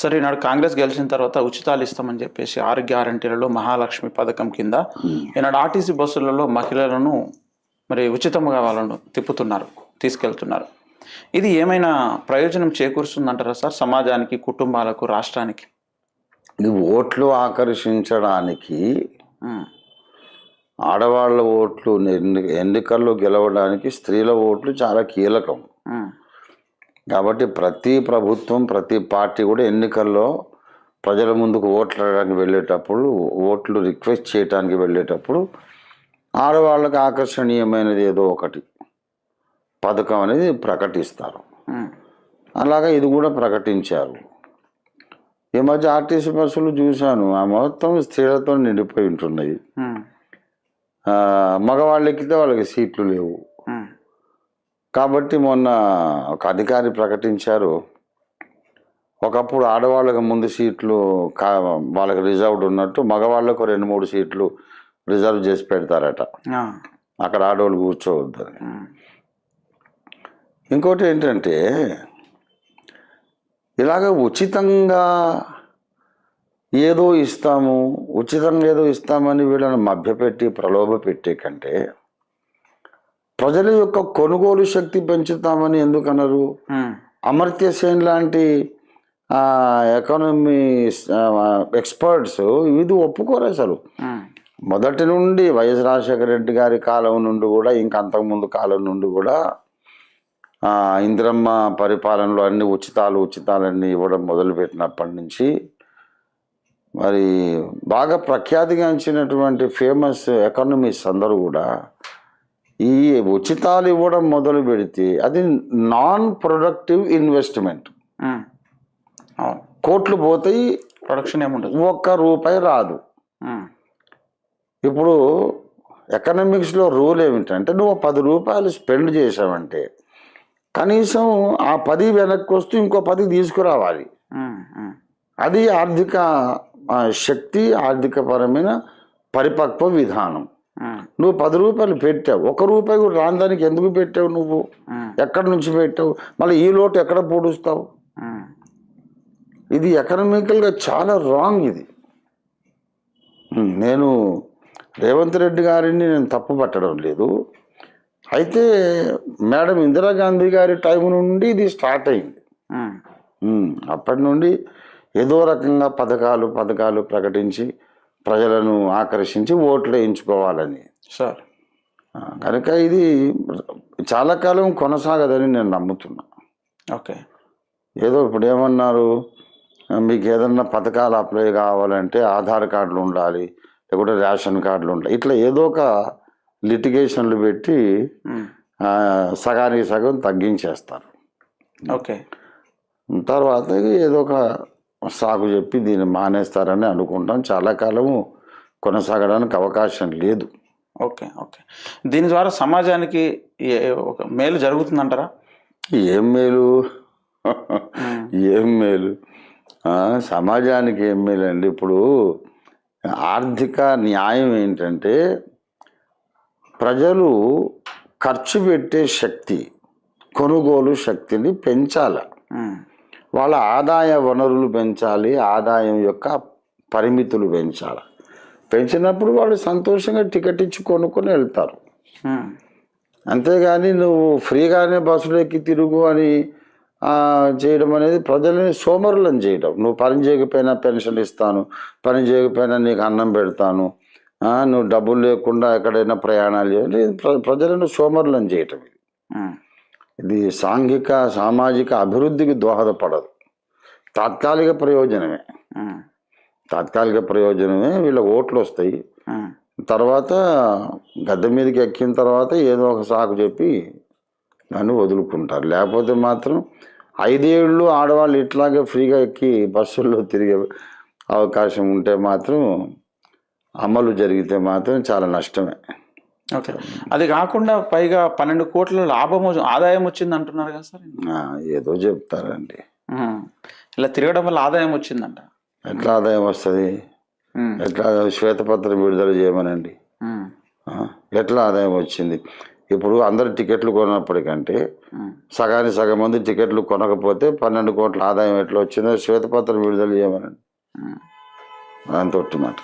సరే ఈనాడు కాంగ్రెస్ గెలిచిన తర్వాత ఉచితాలు ఇస్తామని చెప్పేసి ఆరు గ్యారంటీలలో మహాలక్ష్మి పథకం కింద ఈనాడు ఆర్టీసీ బస్సులలో మహిళలను మరి ఉచితంగా వాళ్ళను తిప్పుతున్నారు తీసుకెళ్తున్నారు. ఇది ఏమైనా ప్రయోజనం చేకూరుస్తుందంటారా సార్ సమాజానికి కుటుంబాలకు రాష్ట్రానికి? ఇది ఓట్లు ఆకర్షించడానికి ఉమ్, ఆడవాళ్ళ ఓట్లు ఎన్ని ఎన్నికల్లో గెలవడానికి స్త్రీల ఓట్లు చాలా కీలకం. కాబట్టి ప్రతి ప్రభుత్వం ప్రతి పార్టీ కూడా ఎన్నికల్లో ప్రజల ముందుకు ఓట్లు అడగడానికి వెళ్ళేటప్పుడు ఓట్లు రిక్వెస్ట్ చేయడానికి వెళ్ళేటప్పుడు ఆడవాళ్ళకి ఆకర్షణీయమైనది ఏదో ఒకటి. పథకం అనేది ప్రకటిస్తారు. అలాగా ఇది కూడా ప్రకటించారు. ఈ మధ్య ఆర్టీసీ బస్సులు చూశాను. ఆ మొత్తం స్త్రీలతో నిండిపోయి ఉంటున్నాయి. మగవాళ్ళు ఎక్కితే వాళ్ళకి సీట్లు లేవు. కాబట్టి మొన్న ఒక అధికారి ప్రకటించారు. ఒకప్పుడు ఆడవాళ్ళకి ముందు సీట్లు కా వాళ్ళకి రిజర్వ్డ్ ఉన్నట్టు మగవాళ్ళకు రెండు మూడు సీట్లు రిజర్వ్ చేసి పెడతారట. అక్కడ ఆడవాళ్ళు కూర్చోవద్దని ఉమ్, ఇంకోటి ఏంటంటే ఇలాగ ఉచితంగా ఏదో ఇస్తాము ఉచితంగా ఏదో ఇస్తామని వీళ్ళని మభ్యపెట్టి ప్రలోభ పెట్టే కంటే ప్రజల యొక్క కొనుగోలు శక్తి పెంచుతామని ఎందుకన్నారు ఉమ్, అమర్త్య సేన్ లాంటి ఎకానమీ ఎక్స్పర్ట్స్ ఇది ఒప్పుకోరు అసలు. మొదటి నుండి వైఎస్ రాజశేఖర రెడ్డి గారి కాలం నుండి కూడా ఇంకా అంతకుముందు కాలం నుండి కూడా ఇందిరమ్మ పరిపాలనలో అన్ని ఉచితాలు ఉచితాలన్నీ ఇవ్వడం మొదలుపెట్టినప్పటి నుంచి మరి బాగా ప్రఖ్యాతిగాంచినటువంటి ఫేమస్ ఎకానమీస్ అందరూ కూడా ఈ ఉచితాలు ఇవ్వడం మొదలు పెడితే అది నాన్ ప్రొడక్టివ్ ఇన్వెస్ట్మెంట్. కోట్లు పోతాయి ప్రొడక్షన్ ఏముండదు ఒక్క రూపాయి రాదు. ఇప్పుడు ఎకనామిక్స్లో రూల్ ఏమిటంటే నువ్వు పది రూపాయలు స్పెండ్ చేసావంటే కనీసం ఆ పది వెనక్కి వస్తూ ఇంకో పది తీసుకురావాలి. అది ఆర్థిక శక్తి ఆర్థికపరమైన పరిపక్వ విధానం. నువ్వు పది రూపాయలు పెట్టావు. ఒక రూపాయి కూడా రాని దానికి ఎందుకు పెట్టావు నువ్వు? ఎక్కడి నుంచి పెట్టావు? మళ్ళీ ఈ లోటు ఎక్కడ పూడుస్తావు? ఇది ఎకనామికల్గా చాలా రాంగ్ ఇది. నేను రేవంత్ రెడ్డి గారిని నేను తప్పు పట్టడం లేదు. అయితే మేడం ఇందిరాగాంధీ గారి టైం నుండి ఇది స్టార్ట్ అయింది. అప్పటి నుండి ఏదో రకంగా పథకాలు పథకాలు ప్రకటించి ప్రజలను ఆకర్షించి ఓట్లు వేయించుకోవాలని. సార్. కనుక ఇది చాలా కాలం కొనసాగదని నేను నమ్ముతున్నా. ఓకే. ఏదో ఇప్పుడు ఏమన్నారు? మీకు ఏదన్నా పథకాలు అప్లై కావాలంటే ఆధార్ కార్డులు ఉండాలి లేకుంటే రేషన్ కార్డులు ఉండాలి. ఇట్లా ఏదో ఒక లిటిగేషన్లు పెట్టి సగానికి సగం తగ్గించేస్తారు. ఓకే. తర్వాత ఏదో ఒక సాకు చెప్పి దీన్ని మానేస్తారని అనుకుంటాం. చాలా కాలము కొనసాగడానికి అవకాశం లేదు. Okay okay. దీని ద్వారా సమాజానికి ఏ- ఒక మేలు జరుగుతుందంటారా? ఏం మేలు? ఏం మేలు? సమాజానికి ఏం మేలు అండి ఇప్పుడు ఆర్థిక న్యాయం ఏంటంటే ప్రజలు ఖర్చు పెట్టే శక్తి కొనుగోలు శక్తిని పెంచాలి. వాళ్ళ ఆదాయ వనరులు పెంచాలి ఆదాయం యొక్క పరిమితులు పెంచాలి. పెంచినప్పుడు వాళ్ళు సంతోషంగా టికెట్ ఇచ్చి కొనుక్కొని వెళ్తారు. అంతేగాని నువ్వు ఫ్రీగానే బస్సులు ఎక్కి తిరుగు అని చేయడం అనేది ప్రజలని సోమరులను చేయడం. నువ్వు పని చేయకపోయినా పెన్షన్ ఇస్తాను పని చేయకపోయినా నీకు అన్నం పెడతాను నువ్వు డబ్బులు లేకుండా ఎక్కడైనా ప్రయాణాలు ప్రజలను సోమరులను చేయటం ఇది. ఇది సాంఘిక సామాజిక అభివృద్ధికి దోహదపడదు. తాత్కాలిక ప్రయోజనమే. తాత్కాలిక ప్రయోజనమే వీళ్ళ ఓట్లు వస్తాయి తర్వాత గద్దె మీదకి ఎక్కిన తర్వాత ఏదో ఒక సాకు చెప్పి దాన్ని వదులుకుంటారు. లేకపోతే మాత్రం ఐదేళ్ళు ఆడవాళ్ళు ఇట్లాగే ఫ్రీగా ఎక్కి బస్సుల్లో తిరిగే అవకాశం ఉంటే మాత్రం అమలు జరిగితే మాత్రం చాలా నష్టమే. ఓకే. అది కాకుండా పైగా పన్నెండు కోట్ల లాభం ఆదాయం వచ్చింది అంటున్నారు కదా సార్ ఏదో చెప్తారండి. ఇలా తిరగడం వల్ల ఆదాయం వచ్చిందంట. ఎట్లా ఆదాయం వస్తుంది? ఎట్లా శ్వేతపత్రం విడుదల చేయమనండి? ఎట్లా ఆదాయం వచ్చింది? ఇప్పుడు అందరు టికెట్లు కొన్నప్పటికంటే. సగానికి సగం మంది టికెట్లు కొనకపోతే పన్నెండు కోట్ల ఆదాయం ఎట్లా వచ్చిందో శ్వేతపత్రం విడుదల చేయమనండి. ఒట్టి మాట.